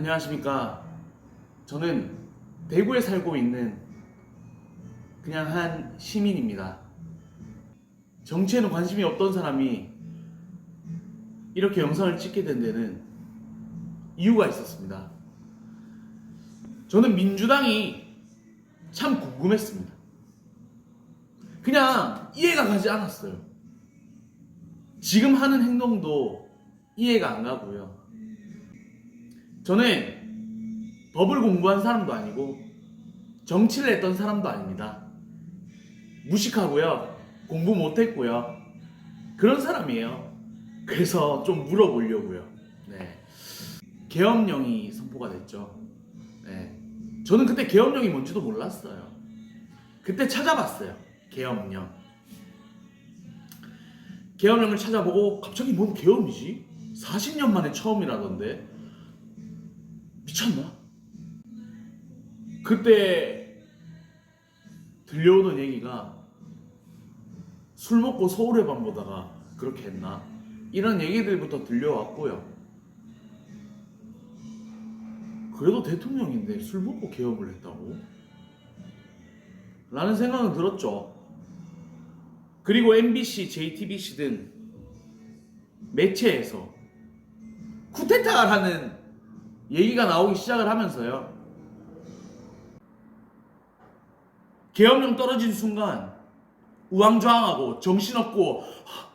안녕하십니까. 저는 대구에 살고 있는 그냥 한 시민입니다. 정치에는 관심이 없던 사람이 이렇게 영상을 찍게 된 데는 이유가 있었습니다. 저는 민주당이 참 궁금했습니다. 그냥 이해가 가지 않았어요. 지금 하는 행동도 이해가 안 가고요. 저는 법을 공부한 사람도 아니고 정치를 했던 사람도 아닙니다. 무식하고요. 공부 못했고요. 그런 사람이에요. 그래서 좀 물어보려고요. 네. 계엄령이 선포가 됐죠. 네. 저는 그때 계엄령이 뭔지도 몰랐어요. 그때 찾아봤어요. 계엄령. 계엄령을 찾아보고 갑자기 뭔 계엄이지? 40년 만에 처음이라던데 미쳤나? 그때 들려오던 얘기가 술 먹고 서울의 밤 보다가 그렇게 했나? 이런 얘기들부터 들려왔고요. 그래도 대통령인데 술 먹고 개업을 했다고? 라는 생각은 들었죠. 그리고 MBC, JTBC 등 매체에서 쿠데타라는 얘기가 나오기 시작을 하면서요. 계엄령 떨어진 순간 우왕좌왕하고 정신없고 하,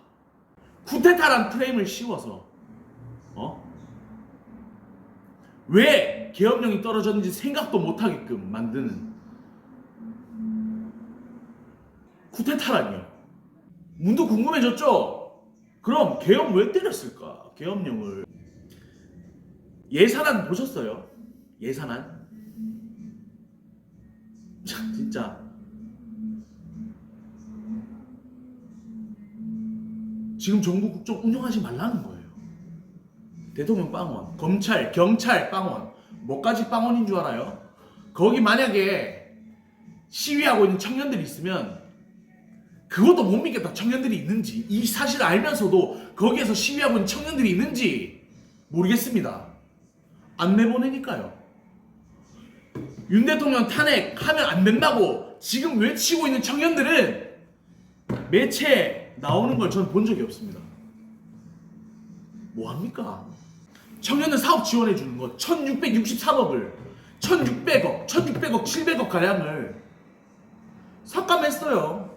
쿠데타란 프레임을 씌워서 어? 왜 계엄령이 떨어졌는지 생각도 못하게끔 만드는 쿠데타라니요. 문도 궁금해졌죠? 그럼 계엄 왜 때렸을까? 계엄령을 예산안 보셨어요? 예산안? 참 진짜 지금 정부 국정 운영하지 말라는 거예요. 대통령 빵원, 검찰, 경찰 빵원, 뭐까지 빵원인 줄 알아요? 거기 만약에 시위하고 있는 청년들이 있으면 그것도 못 믿겠다. 청년들이 있는지 이 사실 알면서도 거기에서 시위하고 있는 청년들이 있는지 모르겠습니다. 안 내보내니까요. 윤 대통령 탄핵하면 안 된다고 지금 외치고 있는 청년들은 매체에 나오는 걸 저는 본 적이 없습니다. 뭐 합니까? 청년들 사업 지원해 주는 거 1663억을 1600억, 1600억, 700억 가량을 삭감했어요.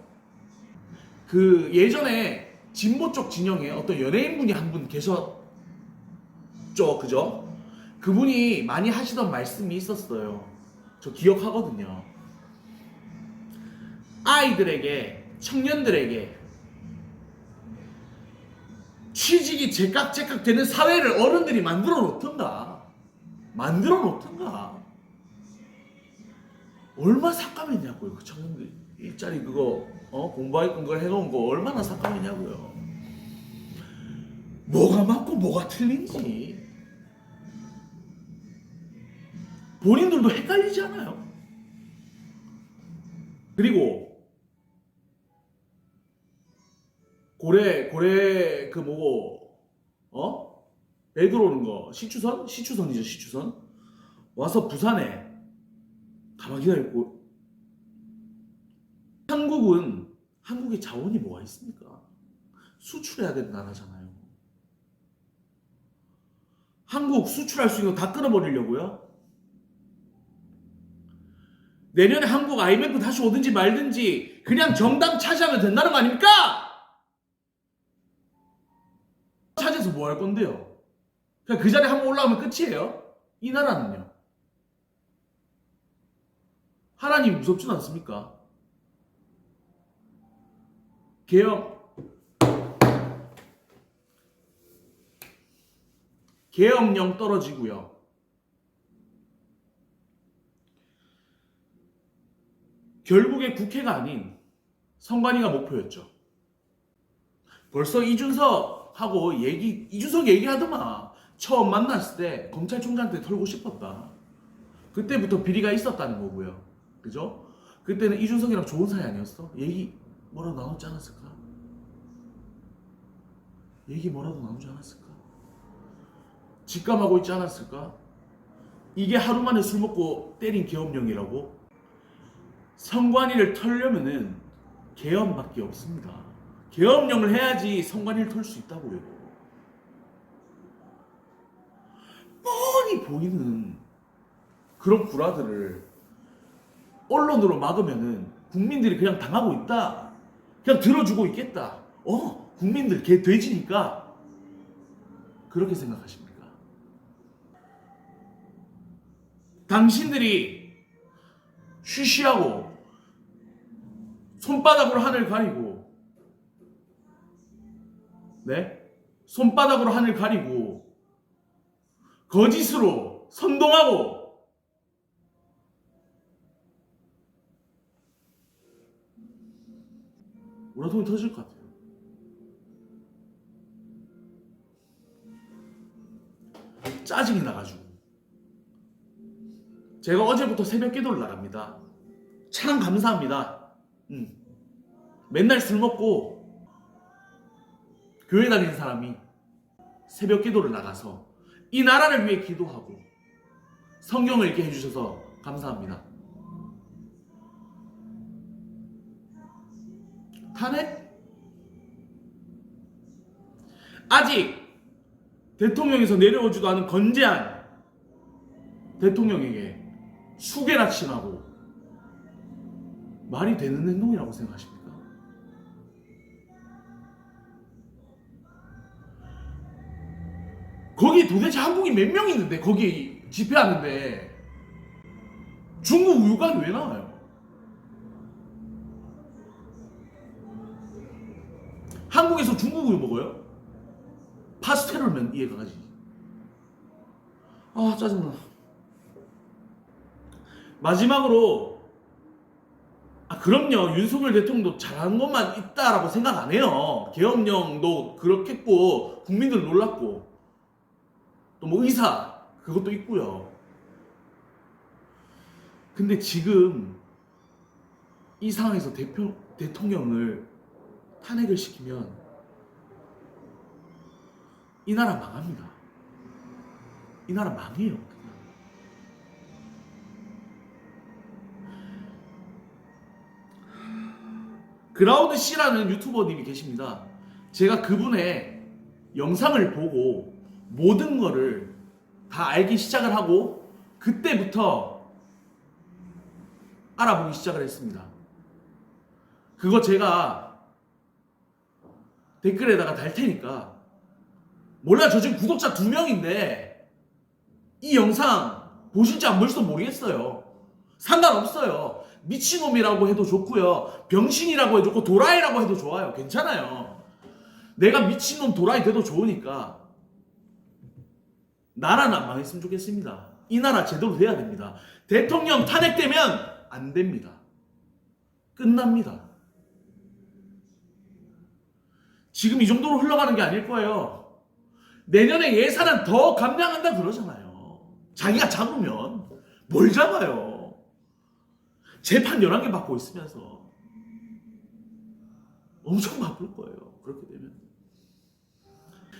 그 예전에 진보 쪽 진영에 어떤 연예인분이 한 분 계셨죠, 그죠? 그분이 많이 하시던 말씀이 있었어요. 저 기억하거든요. 아이들에게, 청년들에게 취직이 제깍제깍 되는 사회를 어른들이 만들어 놓던가. 만들어 놓던가. 얼마 삭감했냐고요, 그 청년들. 일자리 그거, 어, 공부하겠던 걸 해놓은 거 얼마나 삭감했냐고요. 뭐가 맞고 뭐가 틀린지. 본인들도 헷갈리지 않아요? 그리고 고래 고래 그 뭐고 어? 배 들어오는 거 시추선? 시추선이죠 시추선 와서 부산에 가만히 기다리고 한국은 한국의 자원이 뭐가 있습니까? 수출해야 되는 나라잖아요 한국 수출할 수 있는 거 다 끊어버리려고요? 내년에 한국 IMF 다시 오든지 말든지 그냥 정당 차지하면 된다는 거 아닙니까? 차지해서 뭐 할 건데요? 그냥 그 자리에 한 번 올라가면 끝이에요? 이 나라는요? 하나님 무섭진 않습니까? 개혁 계엄령 떨어지고요. 결국에 국회가 아닌 선관위가 목표였죠. 벌써 이준석하고 얘기 이준석 얘기하더만 처음 만났을 때 검찰총장한테 털고 싶었다. 그때부터 비리가 있었다는 거고요. 그죠? 그때는 이준석이랑 좋은 사이 아니었어? 얘기 뭐라도 나눴지 않았을까? 얘기 뭐라도 나누지 않았을까? 직감하고 있지 않았을까? 이게 하루 만에 술 먹고 때린 계엄령이라고? 성관이를 털려면은 계엄밖에 없습니다. 계엄령을 해야지 성관이를 털 수 있다고요. 뻔히 보이는 그런 구라들을 언론으로 막으면은 국민들이 그냥 당하고 있다. 그냥 들어주고 있겠다. 어, 국민들 개 돼지니까 그렇게 생각하십니까? 당신들이 쉬쉬하고 손바닥으로 하늘 가리고 네? 손바닥으로 하늘 가리고 거짓으로 선동하고 우라통이 터질 것 같아요. 짜증이 나가지고 제가 어제부터 새벽 기도를 나갑니다. 참 감사합니다. 음. 맨날 술 먹고 교회 다니는 사람이 새벽 기도를 나가서 이 나라를 위해 기도하고 성경을 읽게 해주셔서 감사합니다. 탄핵? 아직 대통령에서 내려오지도 않은 건재한 대통령에게 수개나 칭하고 말이 되는 행동이라고 생각하십니까? 거기 도대체 한국이 몇명 있는데 거기 집회하는데 중국 우유가 왜 나와요? 한국에서 중국 우유 먹어요? 파스텔로면 이해가 가지. 아 짜증나. 마지막으로 아 그럼요 윤석열 대통령도 잘하는 것만 있다라고 생각 안 해요. 계엄령도 그렇겠고 국민들 놀랐고 또 뭐 의사 그것도 있고요. 근데 지금 이 상황에서 대표, 대통령을 탄핵을 시키면 이 나라 망합니다. 이 나라 망해요. 그냥. 그라우드 C라는 유튜버님이 계십니다. 제가 그분의 영상을 보고 모든 거를 다 알기 시작을 하고 그때부터 알아보기 시작을 했습니다. 그거 제가 댓글에다가 달 테니까 몰라 저 지금 구독자 두 명인데 이 영상 보실지 안 보실지 모르겠어요. 상관없어요. 미친놈이라고 해도 좋고요. 병신이라고 해도 좋고 도라이라고 해도 좋아요. 괜찮아요. 내가 미친놈 도라이 돼도 좋으니까 나라는 안 망했으면 좋겠습니다. 이 나라 제대로 돼야 됩니다. 대통령 탄핵되면 안 됩니다. 끝납니다. 지금 이 정도로 흘러가는 게 아닐 거예요. 내년에 예산은 더 감량한다 그러잖아요. 자기가 잡으면 뭘 잡아요? 재판 11개 받고 있으면서 엄청 바쁠 거예요. 그렇게 되면.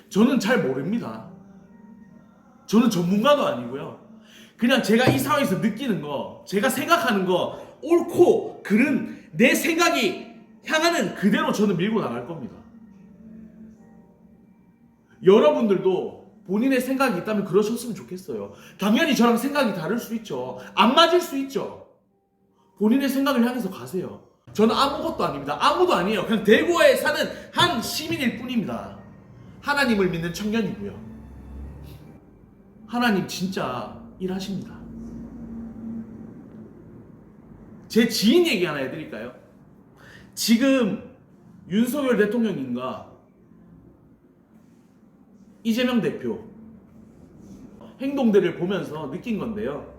저는 잘 모릅니다. 저는 전문가도 아니고요. 그냥 제가 이 상황에서 느끼는 거, 제가 생각하는 거, 옳고 그른 내 생각이 향하는 그대로 저는 밀고 나갈 겁니다. 여러분들도 본인의 생각이 있다면 그러셨으면 좋겠어요. 당연히 저랑 생각이 다를 수 있죠. 안 맞을 수 있죠. 본인의 생각을 향해서 가세요. 저는 아무것도 아닙니다. 아무도 아니에요. 그냥 대구에 사는 한 시민일 뿐입니다. 하나님을 믿는 청년이고요. 하나님 진짜 일하십니다. 제 지인 얘기 하나 해드릴까요? 지금 윤석열 대통령인가 이재명 대표 행동들을 보면서 느낀 건데요.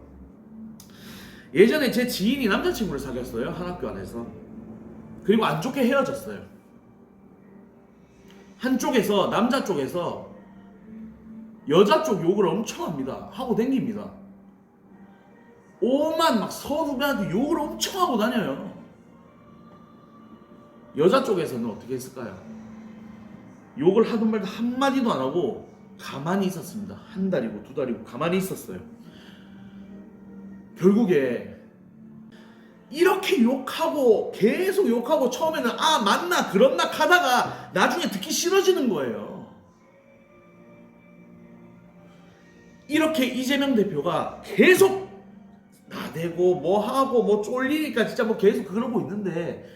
예전에 제 지인이 남자친구를 사귀었어요. 한 학교 안에서. 그리고 안 좋게 헤어졌어요. 한쪽에서, 남자 쪽에서 여자 쪽 욕을 엄청 합니다. 하고 댕깁니다. 오만 막 선후배한테 욕을 엄청 하고 다녀요. 여자 쪽에서는 어떻게 했을까요? 욕을 하든 말든 한마디도 안 하고 가만히 있었습니다. 한 달이고 두 달이고 가만히 있었어요. 결국에 이렇게 욕하고 계속 욕하고 처음에는 아 맞나 그렇나 하다가 나중에 듣기 싫어지는 거예요. 이렇게 이재명 대표가 계속 나대고 뭐 하고 뭐 쫄리니까 진짜 뭐 계속 그러고 있는데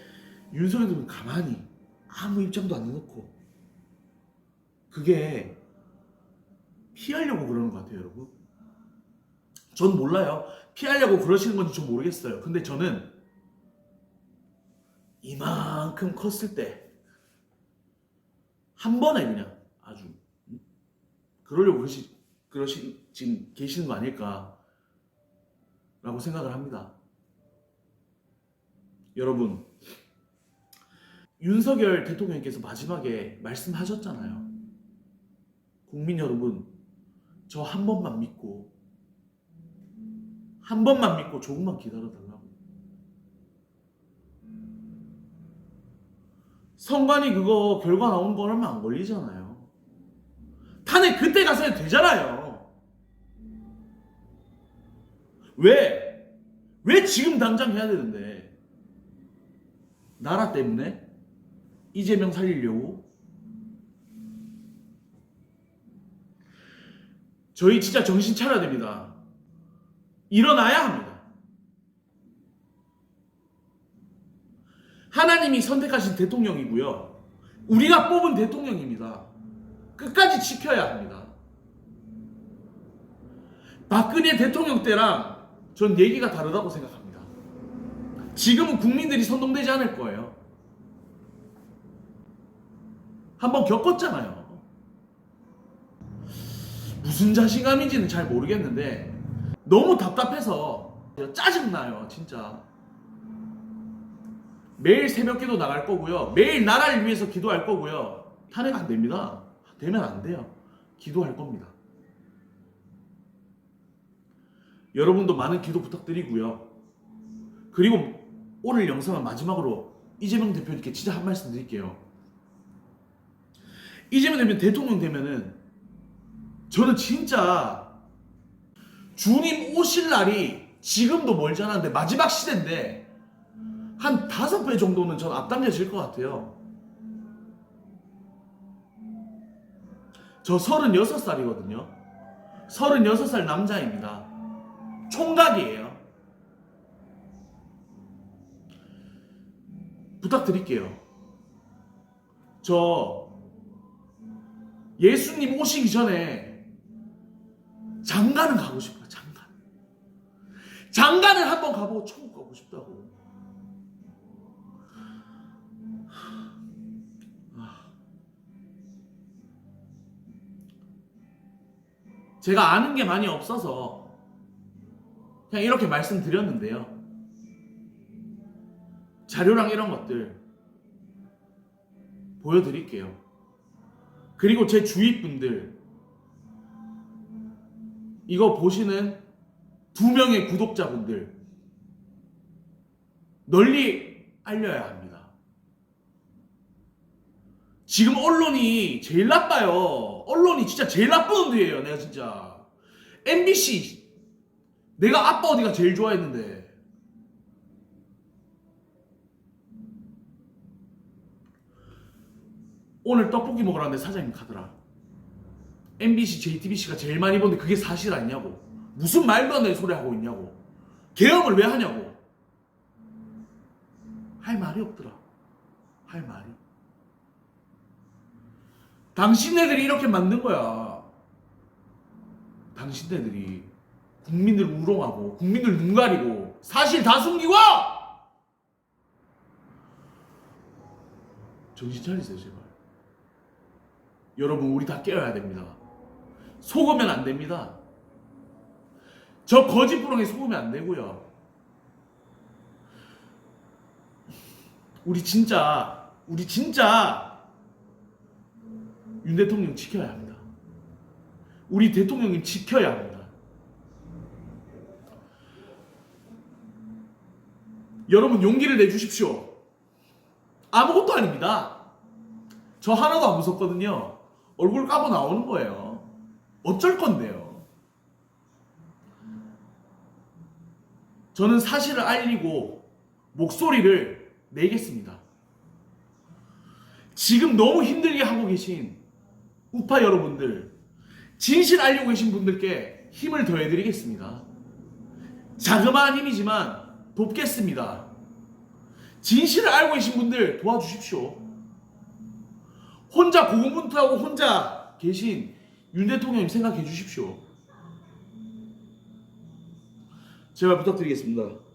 윤석열 대표는 가만히 아무 입장도 안 내놓고 그게 피하려고 그러는 것 같아요, 여러분. 전 몰라요. 피하려고 그러시는 건지 좀 모르겠어요. 근데 저는 이만큼 컸을 때 한 번에 그냥 아주 음? 그러려고 그러시 그러시 지금 계시는 거 아닐까라고 생각을 합니다. 여러분 윤석열 대통령께서 마지막에 말씀하셨잖아요. 국민 여러분, 저 한 번만 믿고 한 번만 믿고 조금만 기다려 달라고. 선관위 그거 결과 나온 거 얼마 안 걸리잖아요. 탄핵 그때 가서 해도 되잖아요. 왜? 왜 지금 당장 해야 되는데? 나라 때문에? 이재명 살리려고? 저희 진짜 정신 차려야 됩니다. 일어나야 합니다. 하나님이 선택하신 대통령이고요. 우리가 뽑은 대통령입니다. 끝까지 지켜야 합니다. 박근혜 대통령 때랑 전 얘기가 다르다고 생각합니다. 지금은 국민들이 선동되지 않을 거예요. 한번 겪었잖아요. 무슨 자신감인지는 잘 모르겠는데 너무 답답해서 짜증나요 진짜. 매일 새벽 기도 나갈 거고요. 매일 나라를 위해서 기도할 거고요. 탄핵 안 됩니다. 되면 안 돼요. 기도할 겁니다. 여러분도 많은 기도 부탁드리고요. 그리고 오늘 영상은 마지막으로 이재명 대표님께 진짜 한 말씀 드릴게요. 이재명 대표 대통령 되면은 저는 진짜 주님 오실 날이 지금도 멀지 않았는데 마지막 시대인데 한 다섯 배 정도는 전 앞당겨질 것 같아요. 저 36살이거든요. 36살 남자입니다. 총각이에요. 부탁드릴게요. 저 예수님 오시기 전에 장가는 가고 싶어요. 장가. 장가는 한번 가보고 천국 가고 싶다고. 제가 아는 게 많이 없어서 그냥 이렇게 말씀드렸는데요. 자료랑 이런 것들 보여드릴게요. 그리고 제 주위 분들 이거 보시는 두 명의 구독자분들 널리 알려야 합니다. 지금 언론이 제일 나빠요. 언론이 진짜 제일 나쁜 데예요. 내가 진짜 MBC 내가 아빠 어디가 제일 좋아했는데 오늘 떡볶이 먹으러 왔는데 사장님 가더라. MBC, JTBC가 제일 많이 보는데 그게 사실 아니냐고. 무슨 말도 안 되는 소리 하고 있냐고. 계엄을 왜 하냐고. 할 말이 없더라. 할 말이. 당신네들이 이렇게 만든 거야. 당신네들이 국민들 우롱하고 국민들 눈 가리고 사실 다 숨기고 정신 차리세요 제발. 여러분 우리 다 깨어야 됩니다. 속으면 안 됩니다. 저 거짓부렁에 속으면 안 되고요. 우리 진짜 우리 진짜 윤 대통령 지켜야 합니다. 우리 대통령님 지켜야 합니다. 여러분 용기를 내주십시오. 아무것도 아닙니다. 저 하나도 안 무섭거든요. 얼굴 까고 나오는 거예요. 어쩔 건데요. 저는 사실을 알리고 목소리를 내겠습니다. 지금 너무 힘들게 하고 계신 우파 여러분들, 진실 알리고 계신 분들께 힘을 더해드리겠습니다. 자그마한 힘이지만 돕겠습니다. 진실을 알고 계신 분들 도와주십시오. 혼자 고군분투하고 혼자 계신 윤 대통령님 생각해 주십시오. 제발 부탁드리겠습니다.